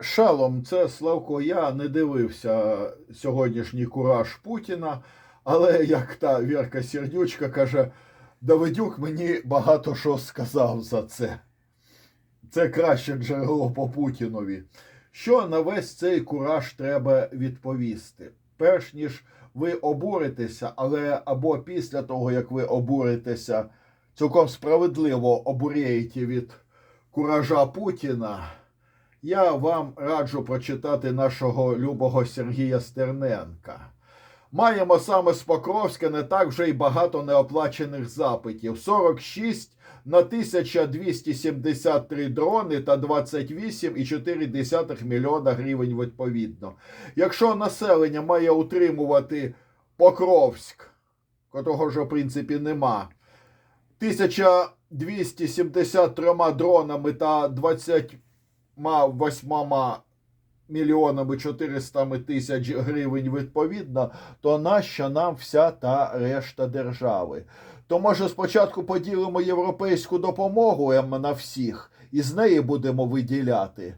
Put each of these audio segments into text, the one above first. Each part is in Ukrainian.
Шалом, це Славко. Я не дивився сьогоднішній кураж Путіна, але як та Вірка Сердючка каже, Давидюк мені багато що сказав за це. Це краще джерело по Путінові. Що на весь цей кураж треба відповісти? Перш ніж ви обуритеся, але або після того, як ви обуритеся, цілком справедливо обурієте від куража Путіна. Я вам раджу прочитати нашого любого Сергія Стерненка. Маємо саме з Покровська не так вже й багато неоплачених запитів: 46 на 1273 дрони та 28,4 мільйона гривень відповідно. Якщо населення має утримувати Покровськ, котрого вже в принципі нема, 1273 дронами та 28 мільйонами 400 тисяч гривень відповідно, то нащо нам вся та решта держави? То може спочатку поділимо європейську допомогу ем, на всіх і з неї будемо виділяти.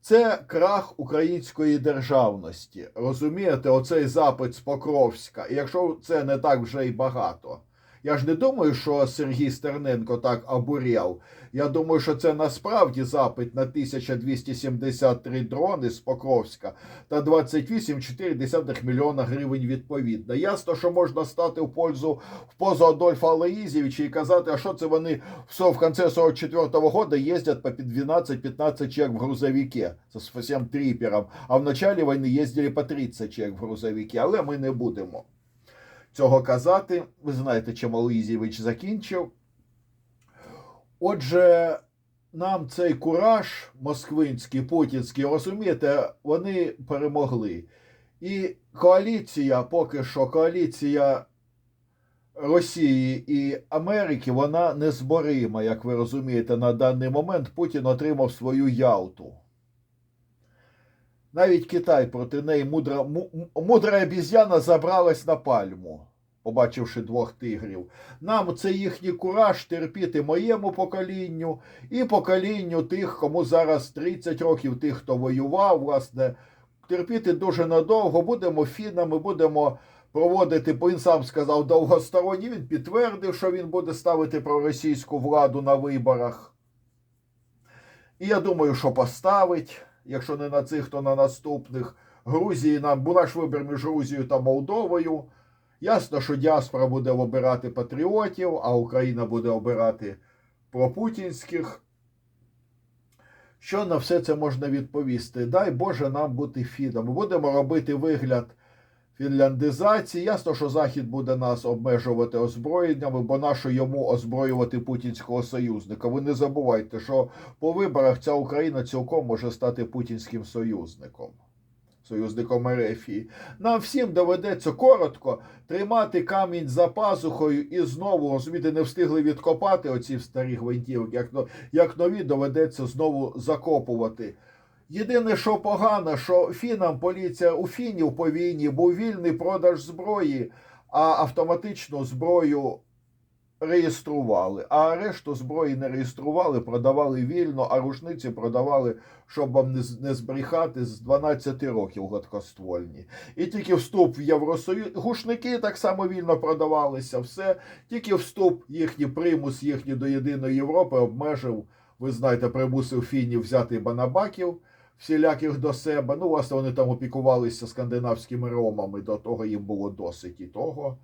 Це крах української державності. Розумієте, оцей запит з Покровська. І якщо це не так вже й багато. Я ж не думаю, що Сергій Стерненко так обурєв. Я думаю, що це насправді запит на 1273 дрони з Покровська та 28,4 мільйона гривень відповідно. Ясно, що можна стати в пользу в позу Адольфа Алаїзєвича і казати, а що це вони все в кінці 44-го года їздять по 12-15 чек в грузовике з всім тріпером, а в началі війни їздили по 30 чек в грузовике, але ми не будемо цього казати. Ви знаєте, чим Алоїзєвич закінчив. Отже, нам цей кураж москвинський, путінський, розумієте, вони перемогли. І коаліція, поки що коаліція Росії і Америки, вона незборима, як ви розумієте, на даний момент Путін отримав свою Ялту. Навіть Китай проти неї мудра, мудра обіз'яна забралась на пальму, побачивши двох тигрів. Нам це їхній кураж терпіти моєму поколінню і поколінню тих, кому зараз 30 років, тих, хто воював, власне, терпіти дуже надовго. Будемо фінами, будемо проводити, бо він сам сказав, довгосторонні. Він підтвердив, що він буде ставити проросійську владу на виборах. І я думаю, що поставить, якщо не на цих, то на наступних. Грузії нам була ж вибір між Грузією та Молдовою. Ясно, що діаспора буде обирати патріотів, а Україна буде обирати пропутінських. Що на все це можна відповісти? Дай Боже нам бути фідом. Будемо робити вигляд фінляндизації. Ясно, що Захід буде нас обмежувати озброєннями, бо нащо йому озброювати путінського союзника? Ви не забувайте, що по виборах ця Україна цілком може стати путінським союзником. Союзником Ерефії. Нам всім доведеться коротко тримати камінь за пазухою і знову розумієте, не встигли відкопати оці старі гвинтівки. Як, як нові доведеться знову закопувати. Єдине, що погано, що фінам поліція у фінів по війні був вільний продаж зброї, а автоматичну зброю реєстрували. А решту зброї не реєстрували, продавали вільно, а рушниці продавали, щоб вам не збрехати, з 12 років гладкоствольні. І тільки вступ в Євросоюз. Гушники так само вільно продавалися, все. Тільки вступ їхній примус їхній до єдиної Європи обмежив, ви знаєте, примусив фінів взяти банабаків всіляких до себе. Ну, власне, вони там опікувалися скандинавськими ромами, до того їм було досить і того.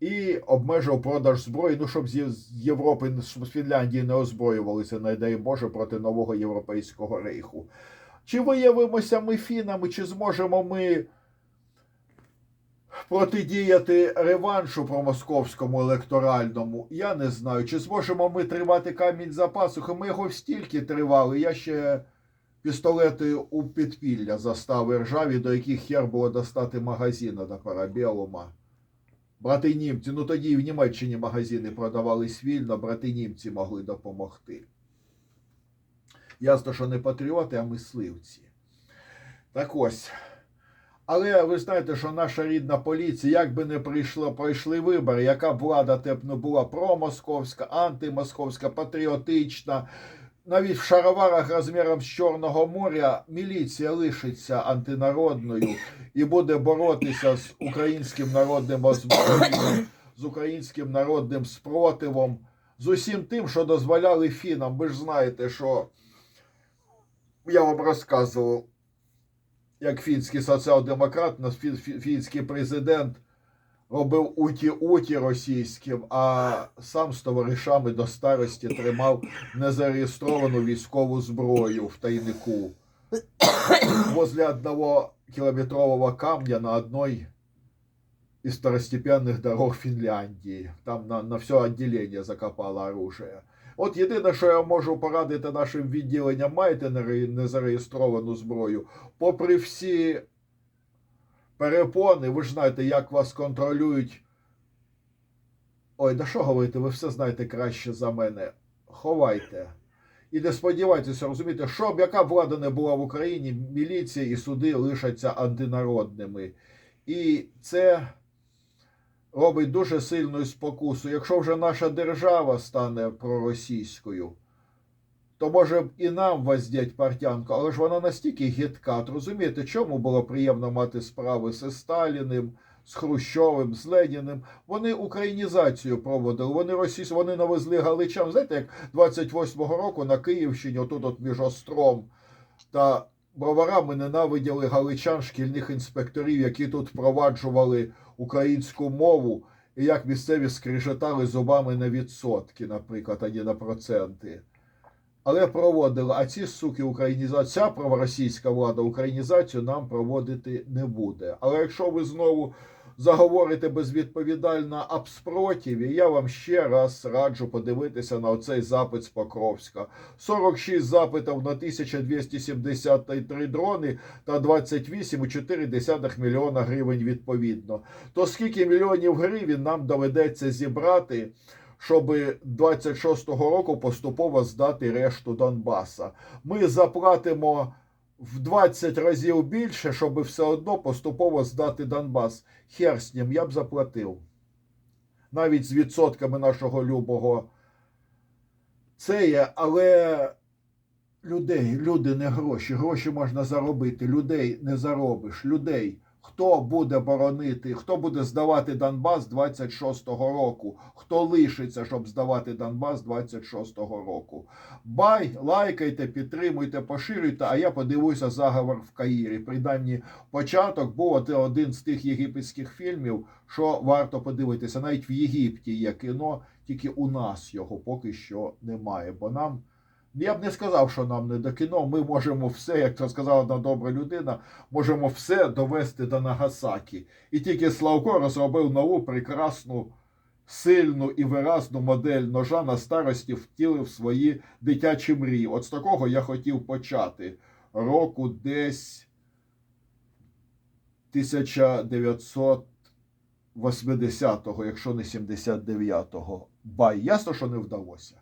І обмежив продаж зброї, ну, щоб з Європи, щоб з Фінляндії не озброювалися, не дай Боже, проти нового європейського рейху. Чи виявимося ми фінами, чи зможемо ми протидіяти реваншу промосковському електоральному? Я не знаю. Чи зможемо ми тримати камінь за пасухи? Ми його стільки тривали. Я ще пістолети у підпілля застав ржаві, до яких хер було достати магазина до парабелума. Брати німці, ну тоді і в Німеччині магазини продавались вільно, брати німці могли допомогти. Ясно, що не патріоти, а мисливці. Так ось. Але ви знаєте, що наша рідна поліція, як би не прийшло, пройшли вибори, яка б влада теп не була промосковська, антимосковська, патріотична, навіть в шароварах розміром з Чорного моря міліція лишиться антинародною і буде боротися з українським народним озброєнням, з українським народним спротивом, з усім тим, що дозволяли фінам. Ви ж знаєте, що я вам розказував, як фінський соціал-демократ, фінський президент робив уті-уті російським, а сам з товаришами до старості тримав незареєстровану військову зброю в тайнику возле одного километрового камня на одной из второстепенных дорог Фінляндії. Там на, на все отделение закопало оружие. От єдине, що я можу порадити нашим відділенням, маєте незареєстровану зброю, попри всі перепони, ви ж знаєте, як вас контролюють. Ой, да що говорити, ви все знаєте краще за мене. Ховайте. І не сподівайтеся, розумієте, що яка влада не була в Україні, міліція і суди лишаться антинародними. І це робить дуже сильну спокусу. Якщо вже наша держава стане проросійською, то може б і нам воздять партянку, але ж вона настільки гидка. От розумієте, чому було приємно мати справи з Сталіним, з Хрущовим, з Леніним? Вони українізацію проводили, вони російсь, вони навезли галичан. Знаєте, як 28-го року на Київщині, отут от між Остром та Броварами ненавиділи галичан, шкільних інспекторів, які тут впроваджували українську мову, і як місцеві скрижетали зубами на відсотки, наприклад, а не на проценти. Але проводили, а ці суки українізація, ця проросійська влада українізацію нам проводити не буде. Але якщо ви знову заговорите безвідповідально об спротиві, я вам ще раз раджу подивитися на оцей запит з Покровська. 46 запитів на 1273 дрони та 28,4 мільйона гривень відповідно. То скільки мільйонів гривень нам доведеться зібрати? Щоб 26-го року поступово здати решту Донбаса. Ми заплатимо в 20 разів більше, щоб все одно поступово здати Донбас. Хер з ним я б заплатив. Навіть з відсотками нашого любого. Це є, але людей, люди не гроші. Гроші можна заробити. Людей не заробиш. Людей. Хто буде боронити, хто буде здавати Донбас 26-го року? Хто лишиться, щоб здавати Донбас 26-го року? Бай, лайкайте, підтримуйте, поширюйте, а я подивуся заговор в Каїрі. Принаймні, початок був один з тих єгипетських фільмів, що варто подивитися. Навіть в Єгипті є кіно, тільки у нас його поки що немає. Бо нам. Я б не сказав, що нам не до кіно. Ми можемо все, як це сказала одна добра людина, можемо все довести до Нагасакі. І тільки Славко розробив нову прекрасну, сильну і виразну модель ножа на старості втілив свої дитячі мрії. От з такого я хотів почати. Року десь 1980-го, якщо не 79-го. Бай, ясно, що не вдалося.